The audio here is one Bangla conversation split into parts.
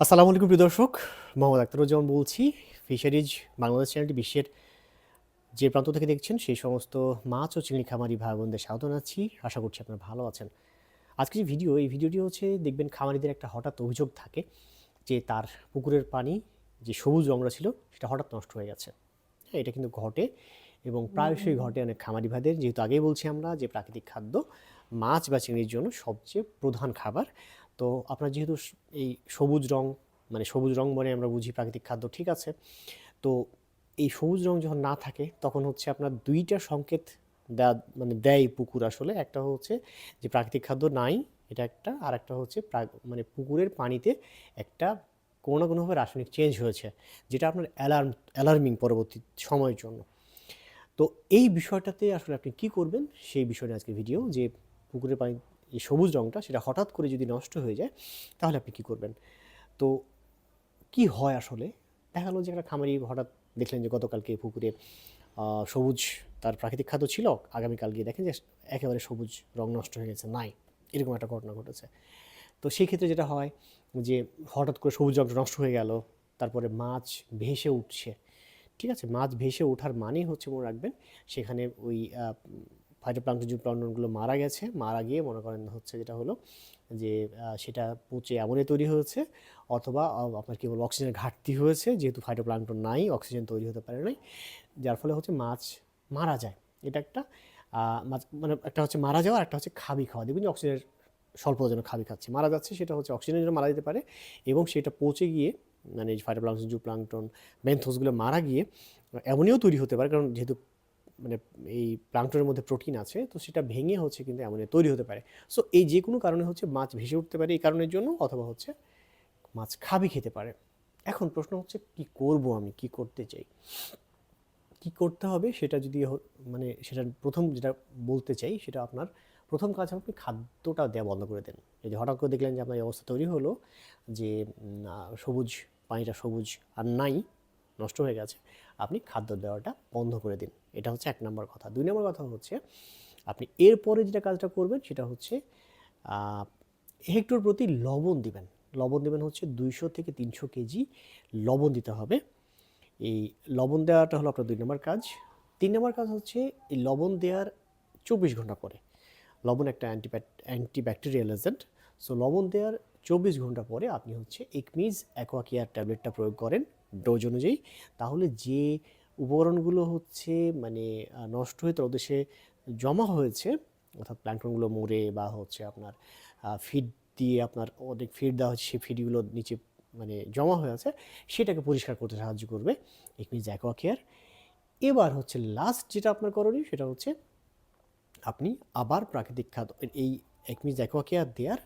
আসসালামু আলাইকুম প্রিয় দর্শক মোহাম্মদ আখতারুজ্জামান বলছি। ফিশারিজ বাংলাদেশ চ্যানেলটি বিশ্বের যে প্রান্ত থেকে দেখছেন সেই সমস্ত মাছ ও চিংড়ি খামারি ভাই বোনদের স্বাগত জানাচ্ছি। আশা করছি আপনারা ভালো আছেন। আজকে যে ভিডিও এই ভিডিওটি হচ্ছে দেখবেন খামারিদের একটা হঠাৎ অভিযোগ থাকে যে তার পুকুরের পানি যে সবুজ রঙটা ছিল সেটা হঠাৎ নষ্ট হয়ে গেছে। হ্যাঁ এটা কিন্তু ঘটে এবং প্রায়শই ঘটে অনেক খামারি ভাইদের। যেহেতু আগেই বলছি আমরা যে প্রাকৃতিক খাদ্য মাছ বা চিংড়ির জন্য সবচেয়ে প্রধান খাবার তো আপনার যেহেতু এই সবুজ রং মানে সবুজ রং মানে আমরা বুঝি প্রাকৃতিক খাদ্য, ঠিক আছে? তো এই সবুজ রং যখন না থাকে, তখন হচ্ছে আপনার দুইটা সংকেত দেয়া মানে দেয় পুকুর আসলে। একটা হচ্ছে যে প্রাকৃতিক খাদ্য নাই, এটা একটা। আর একটা হচ্ছে মানে পুকুরের পানিতে একটা কোনো না কোনোভাবে রাসায়নিক চেঞ্জ হয়েছে, যেটা আপনার অ্যালার্ম অ্যালার্মিং পরবর্তী সময়ের জন্য। তো এই বিষয়টাতে আসলে আপনি কি করবেন, সেই বিষয়টা আজকে ভিডিও যে পুকুরের পানি এই সবুজ রঙটা সেটা হঠাৎ করে যদি নষ্ট হয়ে যায়, তাহলে আপনি কি করবেন? তো কি হয় আসলে? দেখা গেলো যে একটা খামারি হঠাৎ দেখলেন যে গতকালকে পুকুরে সবুজ তার প্রাকৃতিক খাদ্য ছিল, আগামীকাল গিয়ে দেখেন যে একেবারে সবুজ রং নষ্ট হয়ে গেছে, নাই। এরকম একটা ঘটনা ঘটেছে। তো সেই ক্ষেত্রে যেটা হয় যে হঠাৎ করে সবুজ রংটা নষ্ট হয়ে গেল, তারপরে মাছ ভেসে উঠছে। ঠিক আছে? মাছ ভেসে ওঠার মানেই হচ্ছে মনে রাখবেন, সেখানে ওই ফাইটোপ্লাঙ্কটন প্লাঙ্কটনগুলো মারা গেছে। মারা গিয়ে মনে করেন হচ্ছে যেটা হলো যে সেটা পচে এমনই তৈরি হয়েছে অথবা আপনার কি বলব, অক্সিজেনের ঘাটতি হয়েছে, যেহেতু ফাইটোপ্লাঙ্কটন নাই, অক্সিজেন তৈরি হতে পারে নাই। যার ফলে হচ্ছে মাছ মারা যায়। এটা একটা মাছ মানে একটা হচ্ছে মারা যাওয়া একটা হচ্ছে খাবি খাওয়া। দেখবেন অক্সিজেনের স্বল্প যেন খাবি খাচ্ছে। মারা যাচ্ছে, সেটা হচ্ছে অক্সিজেনের জন্য মারা যেতে পারে এবং সেটা পচে গিয়ে মানে ফাইটোপ্লাঙ্কটন জু প্লাঙ্কটন বেন্থোসগুলো মারা গিয়ে এমনিও তৈরি হতে পারে। কারণ যেহেতু মানে এই প্লাঙ্কটনের মধ্যে প্রোটিন আছে, তো সেটা ভেঙে হচ্ছে কিন্তু অ্যামোনিয়া তৈরি হতে পারে। সো এই যে কোনো কারণে হচ্ছে মাছ ভেসে উঠতে পারে এই কারণের জন্য, অথবা হচ্ছে মাছ খাবি খেতে পারে। এখন প্রশ্ন হচ্ছে, কি করব আমি? কি করতে চাই? কি করতে হবে? সেটা যদি মানে সেটা প্রথম যেটা বলতে চাই, সেটা আপনার প্রথম কাজ আপনি খাদ্যটা দেওয়া বন্ধ করে দেন। এই যে হঠাৎ করে দেখলেন যে আপনার এই অবস্থা তৈরি হলো যে সবুজ, পানিটা সবুজ আর নাই নষ্ট হয়ে গেছে, আপনি খাদ্য দেওয়াটা বন্ধ করে দিন। এটা হচ্ছে এক নম্বর কথা। দুই নম্বর কথা হচ্ছে, আপনি এরপরে যেটা কাজটা করবেন সেটা হচ্ছে হেক্টর প্রতি লবণ দিবেন। লবণ দিবেন হচ্ছে দুইশো থেকে তিনশো কেজি লবণ দিতে হবে। এই লবণ দেওয়াটা হলো আপনার দুই নম্বর কাজ। তিন নম্বর কাজ হচ্ছে, এই লবণ দেওয়ার চব্বিশ ঘণ্টা পরে, লবণ একটা অ্যান্টি অ্যান্টিব্যাকটেরিয়াল এজেন্ট সো লবণ দেওয়ার চব্বিশ ঘণ্টা পরে আপনি হচ্ছে একমিজ অ্যাকোয়াকিয়ার ট্যাবলেটটা প্রয়োগ করেন। ডোজ অনুযায়ী, তাহলে যে উপকরণগুলো হচ্ছে মানে নষ্ট হয়ে তার তলদেশে জমা হয়েছে, অর্থাৎ প্ল্যাঙ্কটনগুলো মরে বা হচ্ছে আপনার ফিড দিয়ে আপনার অনেক ফিড দেওয়া হচ্ছে সেই ফিডগুলো নিচে মানে জমা হয়ে আছে, সেটাকে পরিষ্কার করতে সাহায্য করবে একমিজ অ্যাকোয়াকিয়ার এবার হচ্ছে লাস্ট যেটা আপনার করণীয়, সেটা হচ্ছে আপনি আবার প্রাকৃতিক খাদ্য, এই একমিজ অ্যাকোয়াকিয়ার দেওয়ার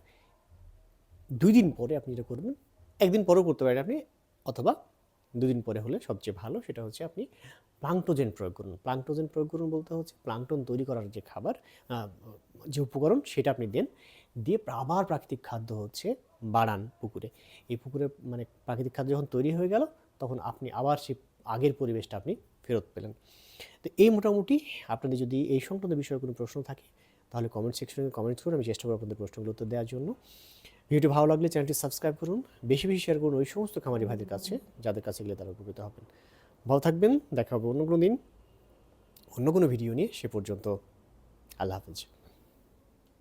দুই দিন পরে আপনি যেটা করবেন, একদিন পরেও করতে পারেন আপনি, অথবা দুদিন পরে হলে সবচেয়ে ভালো সেটা হচ্ছে আপনি প্লাঙ্কটোজেন প্রয়োগ করুন। প্লাংটোজেন প্রয়োগ করুন বলতে হচ্ছে প্লাঙ্কটন তৈরি করার যে খাবার যে উপকরণ সেটা আপনি দেন। দিয়ে আবার প্রাকৃতিক খাদ্য হচ্ছে বাড়ান পুকুরে। এই পুকুরে মানে প্রাকৃতিক খাদ্য যখন তৈরি হয়ে গেল, তখন আপনি আবার সেই আগের পরিবেশটা আপনি ফেরত পেলেন। তো এই মোটামুটি আপনাদের যদি এই সংক্রান্ত বিষয়ে কোনো প্রশ্ন থাকে, তাহলে কমেন্ট সেকশনে কমেন্টস করুন। আমি চেষ্টা করব আপনাদের প্রশ্নগুলো উত্তর দেওয়ার জন্য। ভিডিওটি ভালো লাগলে চ্যানেলটি সাবস্ক্রাইব করুন। বেশি বেশি শেয়ার করুন ওই সমস্ত খামারি ভাইদের কাছে, যাদের কাছে গেলে তারা উপকৃত হবেন। ভালো থাকবেন, দেখা হবে অন্য কোনো দিন, অন্য কোনো ভিডিও নিয়ে, সে পর্যন্ত আল্লাহ হাফিজ।